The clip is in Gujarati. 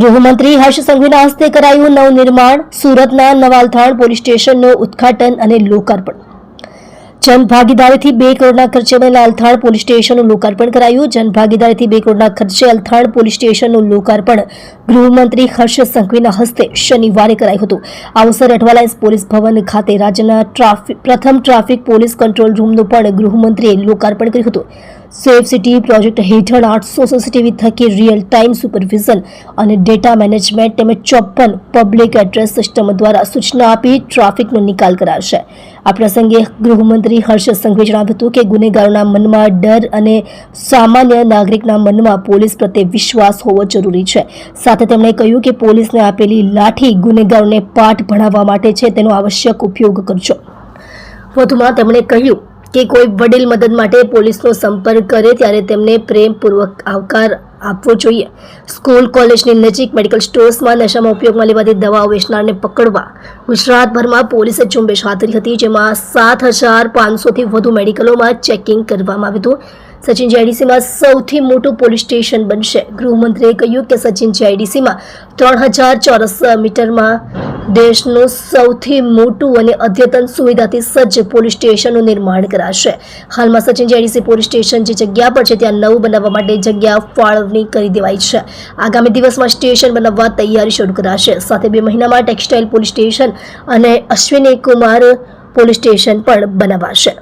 ગૃહમંત્રી હર્ષ સંઘવીના હસ્તે કરાયું નવનિર્માણ સુરતના નવાલથાણ પોલીસ સ્ટેશનનું ઉદ્ઘાટન અને લોકાર્પણ. જનભાગીદારીથી બે કરોડના ખર્ચે અલથાણ પોલીસ સ્ટેશનનું લોકાર્પણ કરાયું. જનભાગીદારીથી બે કરોડના ખર્ચે અલથાણ પોલીસ સ્ટેશનનું લોકાર્પણ ગૃહમંત્રી હર્ષ સંઘવીના હસ્તે શનિવારે કરાયું હતું. આ અવસરે અઠવાલાઇન્સ પોલીસ ભવન ખાતે રાજ્યના ટ્રાફિક પ્રથમ ટ્રાફિક પોલીસ કંટ્રોલ રૂમનું પણ ગૃહમંત્રીએ લોકાર્પણ કર્યું હતું. સેફ સિટી પ્રોજેક્ટ હેઠળ આઠસો સીસીટીવી થકી રિયલ ટાઈમ સુપરવિઝન અને ડેટા મેનેજમેન્ટ તેમજ ચોપ્પન પબ્લિક એડ્રેસ સિસ્ટમ દ્વારા સૂચના આપી ટ્રાફિકનો નિકાલ કરાશે. આ પ્રસંગે ગૃહમંત્રી હર્ષ સંઘવીએ જણાવ્યું હતું કે ગુનેગારોના મનમાં ડર અને સામાન્ય નાગરિકના મનમાં પોલીસ પ્રત્યે વિશ્વાસ હોવો જરૂરી છે. સાથે તેમણે કહ્યું કે પોલીસને આપેલી લાઠી ગુનેગારોને પાઠ ભણાવવા માટે છે, તેનો આવશ્યક ઉપયોગ કરજો. વધુમાં તેમણે કહ્યું કે કોઈ વડીલ મદદ માટે પોલીસનો સંપર્ક કરે ત્યારે તેમને પ્રેમપૂર્વક આવકાર આપવો જોઈએ. સ્કૂલ, કોલેજની નજીક મેડિકલ સ્ટોર્સમાં નશામાં ઉપયોગમાં લેવાતી દવાઓ વેચનારને પકડવા. ગુજરાતભરમાં પોલીસે ઝુંબેશ હાથ હતી, જેમાં સાત હજાર પાંચસોથી વધુ મેડિકલોમાં ચેકિંગ કરવામાં આવ્યું હતું. સચિન જીઆઈડીસીમાં સૌથી મોટું પોલીસ સ્ટેશન બનશે. ગૃહમંત્રીએ કહ્યું કે સચિન જીઆઈડીસીમાં ત્રણ હજાર ચોરસ મીટરમાં દેશનું સૌથી મોટું અને અદ્યતન સુવિધાથી સજ્જ પોલીસ સ્ટેશનનું નિર્માણ કરાશે. હાલમાં સચિન જીઆઈડીસી પોલીસ સ્ટેશન જે જગ્યા પર છે, ત્યાં નવું બનાવવા માટે જગ્યા ફાળવણી કરી દેવાઈ છે. આગામી દિવસમાં સ્ટેશન બનાવવા તૈયારી શરૂ કરાશે. સાથે બે મહિનામાં ટેક્સટાઇલ પોલીસ સ્ટેશન અને અશ્વિની કુમાર પોલીસ સ્ટેશન પણ બનાવાશે.